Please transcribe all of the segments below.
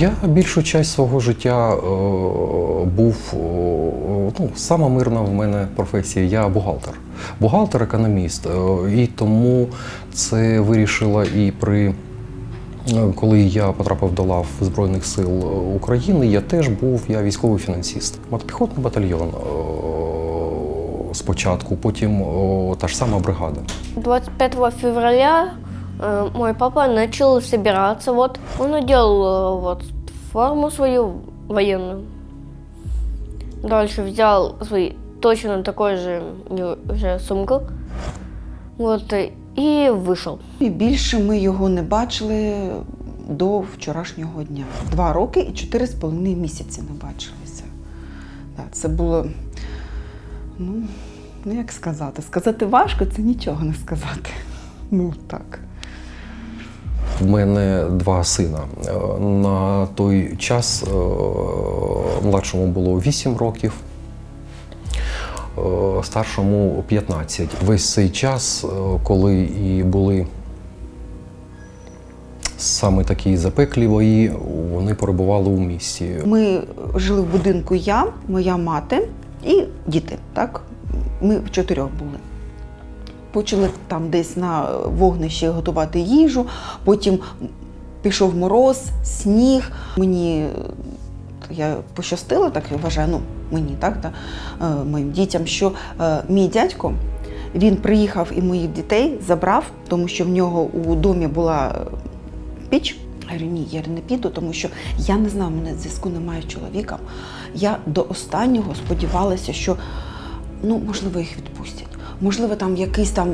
Я більшу часть свого життя е, був е, ну, сама мирна в мене професія. Я бухгалтер. Бухгалтер, економіст. Е, і тому це вирішила і при. е, Коли я потрапив до лав Збройних сил України, я теж був я військовий фінансист. Мотопіхотний батальйон е, спочатку, потім та ж сама бригада. 25 февраля мой папа начал собираться. Вот он одел э, вот форму свою военную. Дальше взял свой точно такой же не- уже сумку. Вот э, и вышел. І більше ми його не бачили до вчорашнього дня. Два роки і чотири з половиною місяці не бачилися. Так, це було, ну, ну як сказати, сказати важко це нічого не сказати. Ну так. В мене два сина. На той час е, младшому було 8 років, е, старшому 15. Весь цей час, е, коли і були саме такі запеклі бої, вони перебували у місті. Ми жили в будинку я, моя мати і діти. Так? Ми в чотирьох були. Почали там десь на вогнищі готувати їжу, потім пішов мороз, сніг. Мені я пощастила, так я вважаю, ну мені так, та, е, моїм дітям, що е, мій дядько він приїхав і моїх дітей забрав, тому що в нього у домі була е, піч. Я говорю, ні, я не піду, тому що я не знаю, мене зв'язку немає з чоловіком. Я до останнього сподівалася, що ну, можливо, їх відпустять. Можливо, там якийсь там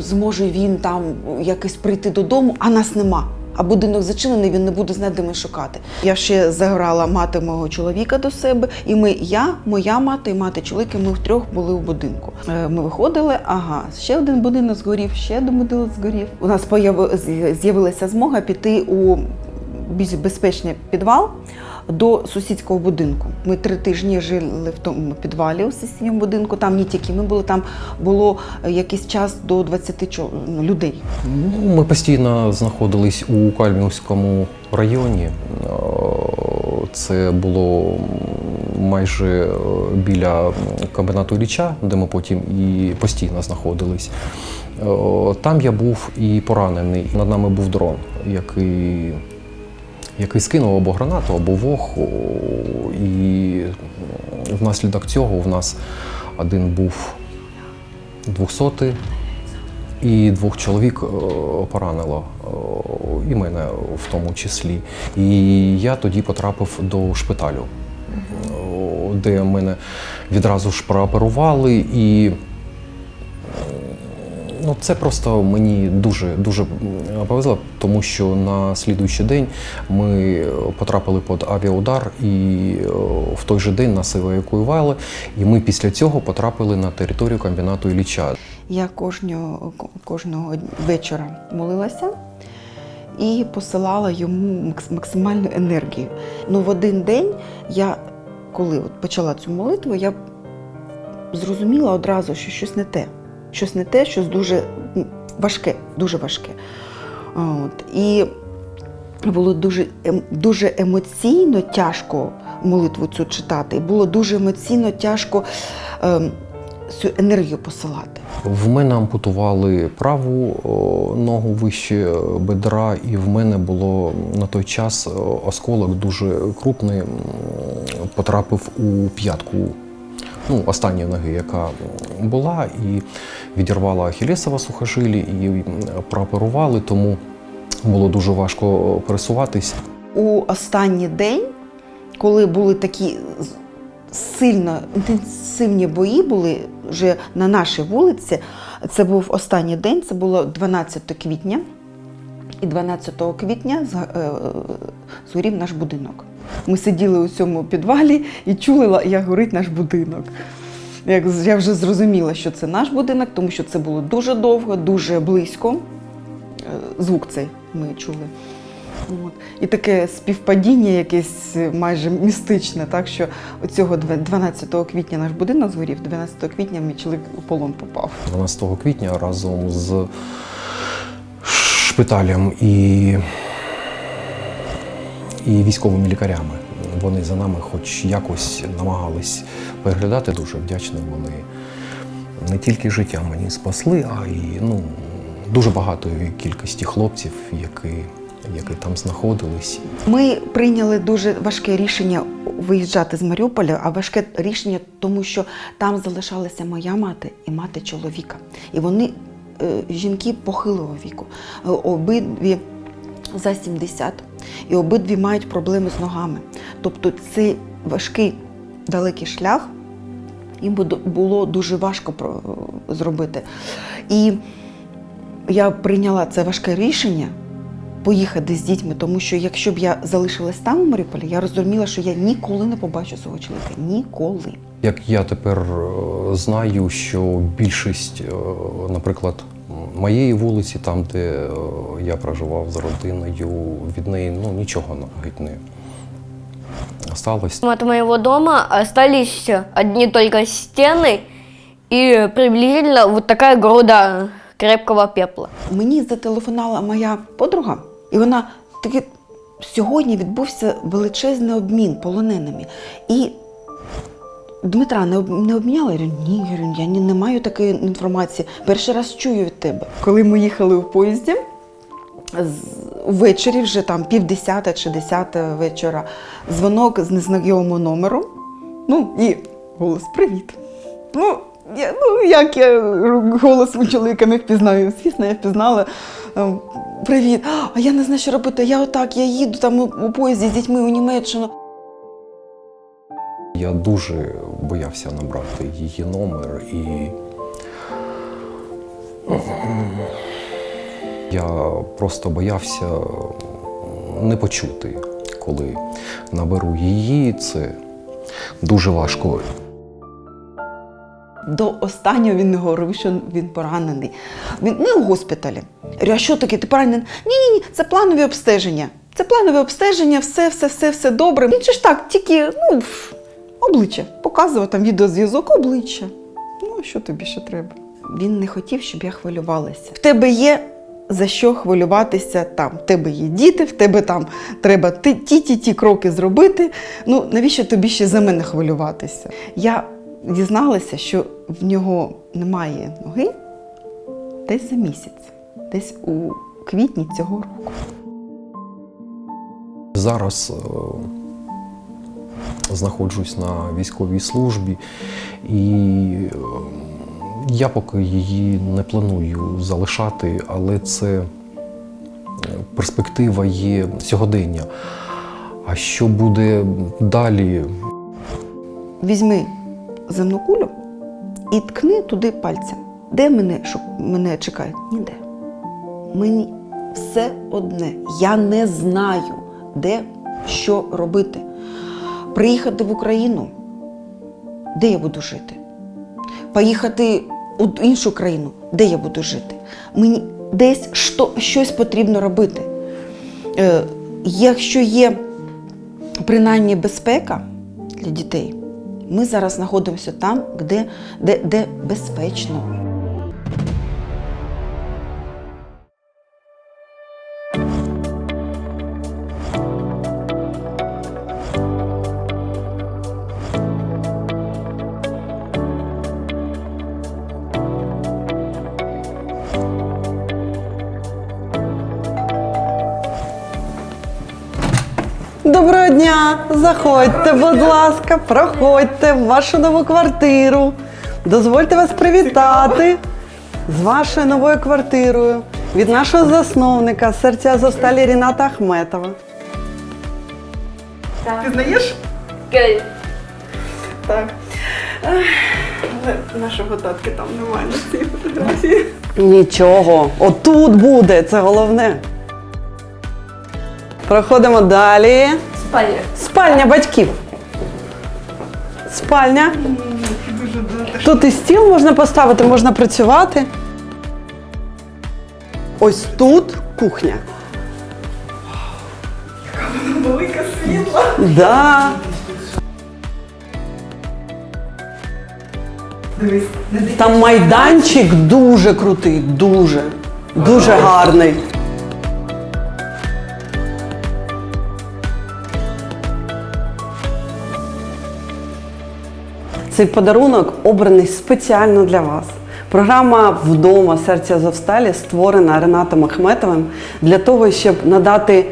зможе він там якось прийти додому, а нас нема. А будинок зачинений, він не буде знати, де ми шукати. Я ще заграла мати мого чоловіка до себе, і ми, я, моя мати і мати чоловіка, ми втрьох були в будинку. Е, Ми виходили, ага, ще один будинок згорів, ще один будинок згорів. У нас з'явилася змога піти у більш безпечний підвал до сусідського будинку. Ми три тижні жили в тому підвалі у сусідньому будинку. Там не тільки ми були, там було е, якийсь час до 20 чо- ну, людей. Ну, Ми постійно знаходились у Кальмівському районі. Е, Це було майже е, біля комбінату Ілліча, де ми потім і постійно знаходились. Там я був і поранений. Над нами був дрон, який, який скинув або гранату, або вог. І внаслідок цього в нас один був 200 і двох чоловік е, поранило, е, і мене в тому числі. І я тоді потрапив до шпиталю, е, де мене відразу ж прооперували. І ну, це просто мені дуже дуже повезло, тому що на слідуючий день ми потрапили під авіаудар, і е, в той же день нас евакуювали. І ми після цього потрапили на територію комбінату Ілліча. Я кожного, кожного вечора молилася і посилала йому максимальну енергію. Ну, в один день я, коли от почала цю молитву, я зрозуміла одразу, що щось не те. Щось не те, щось дуже важке, дуже важке. От. І було дуже, ем- дуже емоційно тяжко молитву цю читати. Було дуже емоційно тяжко ем, цю енергію посилати. В мене ампутували праву ногу вище бедра, і в мене було на той час осколок дуже крупний, потрапив у п'ятку ну, останньої ноги, яка була, і відірвала ахілесова сухожилі, і прооперували, тому було дуже важко пересуватись. у останній день, коли були такі сильно інтенсивні бої, були вже на нашій вулиці. Це був останній день, це було 12 квітня. І 12 квітня е, згорів наш будинок. Ми сиділи у цьому підвалі і чули, як горить наш будинок. Як я вже зрозуміла, що це наш будинок, тому що це було дуже довго, дуже близько. Е, Звук цей ми чули. От. І таке співпадіння якесь е, майже містичне, так що оцього две- 12 квітня наш будинок згорів, 12 квітня мій чоловік у полон попав. 12 квітня разом з шпиталем і і військовими лікарями. Вони за нами хоч якось намагались переглядати, дуже вдячні вони. Не тільки життя мені спасли, а й ну, дуже багатої кількості хлопців, які, які там знаходились. Ми прийняли дуже важке рішення виїжджати з Маріуполя, а важке рішення, тому що там залишалася моя мати і мати чоловіка. І вони жінки похилого віку. Е, Обидві за 70. І обидві мають проблеми з ногами. Тобто цей важкий далекий шлях їм було дуже важко зробити. І я прийняла це важке рішення поїхати з дітьми, тому що якщо б я залишилась там у Маріуполі, я розуміла, що я ніколи не побачу свого чоловіка. Ніколи. Як я тепер е, знаю, що більшість, е, наприклад, моєї вулиці, там, де е, я проживав з родиною, від неї ну, нічого геть не осталось. От моего дома остались одни только стены и приблизительно вот такая груда крепкого пепла. Мені зателефонувала моя подруга, і вона таки сьогодні відбувся величезний обмін полоненими. І Дмитра не, не обміняла? Я говорю, ні, я, не маю такої інформації. Перший раз чую від тебе. Коли ми їхали в поїзді, ввечері, вже там півдесята чи десята вечора, дзвонок з незнайомого номеру. Ну і голос Привіт. Ну, я, ну як я голос чоловіка не впізнаю? Звісно, я впізнала. Привіт. А я не знаю, що робити. Я отак, я їду там у поїзді з дітьми у Німеччину. Я дуже боявся набрати її номер і. Я просто боявся не почути, коли наберу її. Це дуже важко. До останнього він не говорив, що він поранений. Він не у госпіталі. Я говорю, а що таке? Ти поранений? Ні, ні, це планові обстеження. Це планове обстеження, все, все, все, все добре. Він же ж так, тільки ну, обличчя. Показував там відеозв'язок обличчя. Ну, що тобі ще треба? Він не хотів, щоб я хвилювалася. В тебе є за що хвилюватися там. В тебе є діти, в тебе там треба ті ті ті, ті кроки зробити. Ну навіщо тобі ще за мене хвилюватися? Я дізналася, що в нього немає ноги десь за місяць, десь у квітні цього року. Зараз е, знаходжусь на військовій службі, і е, я поки її не планую залишати, але це е, перспектива є сьогодення. А що буде далі? Візьми земну кулю і ткни туди пальцем. Де мене, щоб мене чекають? Ніде. Мені все одне. Я не знаю, де що робити. Приїхати в Україну, де я буду жити? Поїхати у іншу країну, де я буду жити? Мені десь що, щось потрібно робити. Е, якщо є принаймні безпека для дітей, ми зараз знаходимося там, де, де, де безпечно. Заходьте, будь ласка, проходьте в вашу нову квартиру. Дозвольте вас привітати з вашою новою квартирою від нашого засновника серця Зосталі Ріната Ахметова. Ти знаєш? Так. Але нашого татки там немає на цій фотографії. Нічого, отут буде, це головне. Проходимо далі. Спальня. Спальня батьків. Спальня. Тут і стіл можна поставити, можна працювати. Ось тут кухня. Велика світла. Да. Там майданчик дуже крутий, дуже, дуже гарний. Цей подарунок обраний спеціально для вас. Програма Вдома серця Азовсталі створена Ренатом Ахметовим для того, щоб надати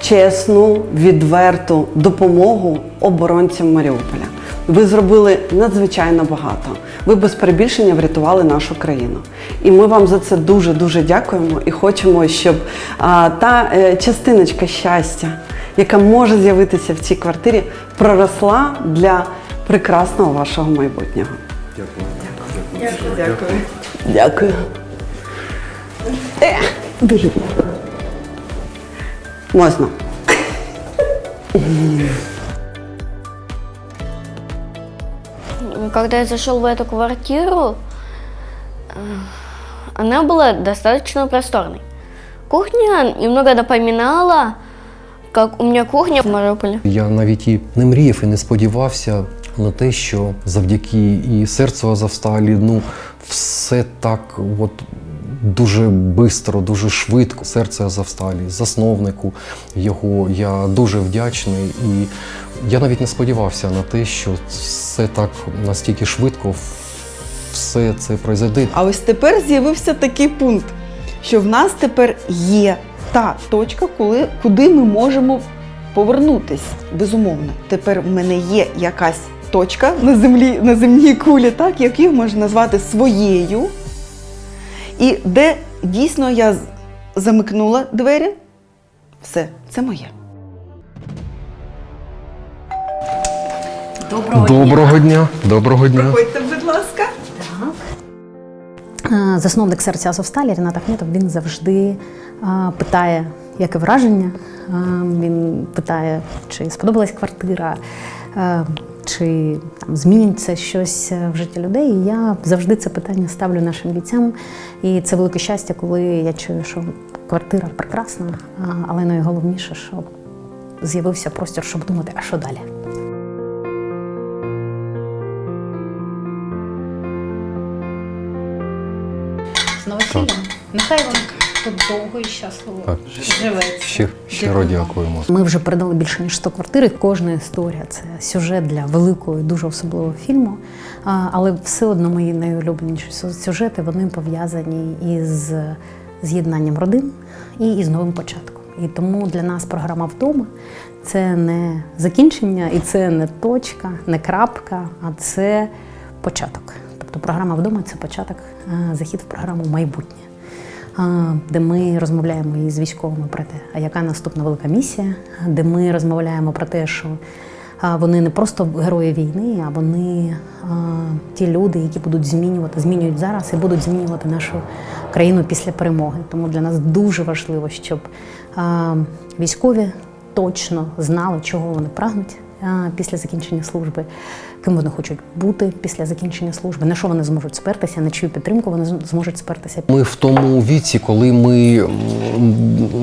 чесну, відверту допомогу оборонцям Маріуполя. Ви зробили надзвичайно багато. Ви без перебільшення врятували нашу країну. І ми вам за це дуже дуже дякуємо і хочемо, щоб а, та е, частиночка щастя, яка може з'явитися в цій квартирі, проросла для прекрасного вашого майбутнього. Дякую. Дякую. Е, Дуже. Можна. Когда я зашел в эту квартиру, э, она была достаточно просторной. Кухня немного напоминала, как у меня кухня в Мариуполе. Я навіть і не мріяв і не сподівався на те, що завдяки і серцю Азовсталі, ну все так от дуже швидко, дуже швидко. Серце Азовсталі, засновнику його. Я дуже вдячний. І я навіть не сподівався на те, що все так настільки швидко все це пройде. А ось тепер з'явився такий пункт, що в нас тепер є та точка, коли, куди ми можемо повернутись. Безумовно, тепер в мене є якась точка на землі, на земній кулі, так, яку можна назвати своєю. І де дійсно я замикнула двері, все, це моє. Доброго дня, доброго дня. Проходьте, будь ласка. Е, Засновник серця Азовсталі Рінат Ахметов він завжди е, питає, яке враження. Е, Він питає, чи сподобалась квартира, чи там зміниться щось е, в житті людей. І я завжди це питання ставлю нашим бійцям. І це велике щастя, коли я чую, що квартира прекрасна, але найголовніше, що з'явився простір, щоб думати, а що далі. з новосіллям. Нехай вам тут довго і щасливо Так. живеться. Щиро, дякуємо. Ми вже передали більше ніж 100 квартир. і Кожна історія це сюжет для великого і дуже особливого фільму. Але все одно мої найулюбленіші сюжети вони пов'язані із з'єднанням родин і із новим початком. І тому для нас програма вдома це не закінчення, і це не точка, не крапка, а це початок. Тобто програма вдома це початок, е, захід в програму майбутнє де ми розмовляємо із військовими про те, а яка наступна велика місія, де ми розмовляємо про те, що вони не просто герої війни, а вони ті люди, які будуть змінювати, змінюють зараз і будуть змінювати нашу країну після перемоги. Тому для нас дуже важливо, щоб військові точно знали, чого вони прагнуть після закінчення служби, ким вони хочуть бути після закінчення служби, на що вони зможуть спертися, на чию підтримку вони зможуть спертися Ми в тому віці, коли ми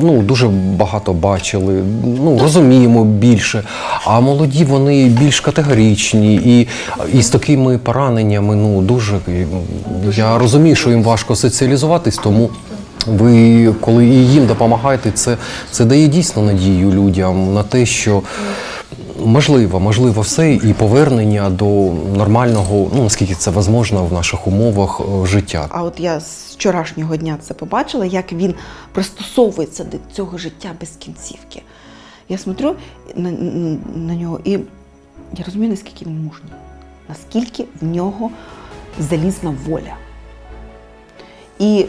ну, дуже багато бачили, ну, розуміємо більше, а молоді вони більш категоричні і, і з такими пораненнями ну, дуже. Я розумію, що їм важко соціалізуватись, тому. Ви, коли і їм допомагаєте, це, це дає дійсно надію людям на те, що можливо, можливо, все і повернення до нормального, ну наскільки це можливо в наших умовах е, життя. А от я з вчорашнього дня це побачила, як він пристосовується до цього життя без кінцівки. Я смотрю на, на, на нього і я розумію, наскільки він мужній, наскільки в нього залізна воля. І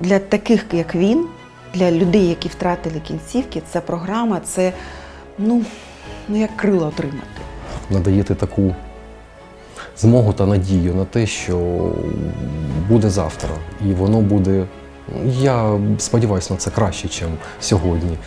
для таких, як він, для людей, які втратили кінцівки, ця програма це ну, ну як крила отримати. надаєте таку змогу та надію на те, що буде завтра, і воно буде. Я сподіваюся на це краще, ніж сьогодні.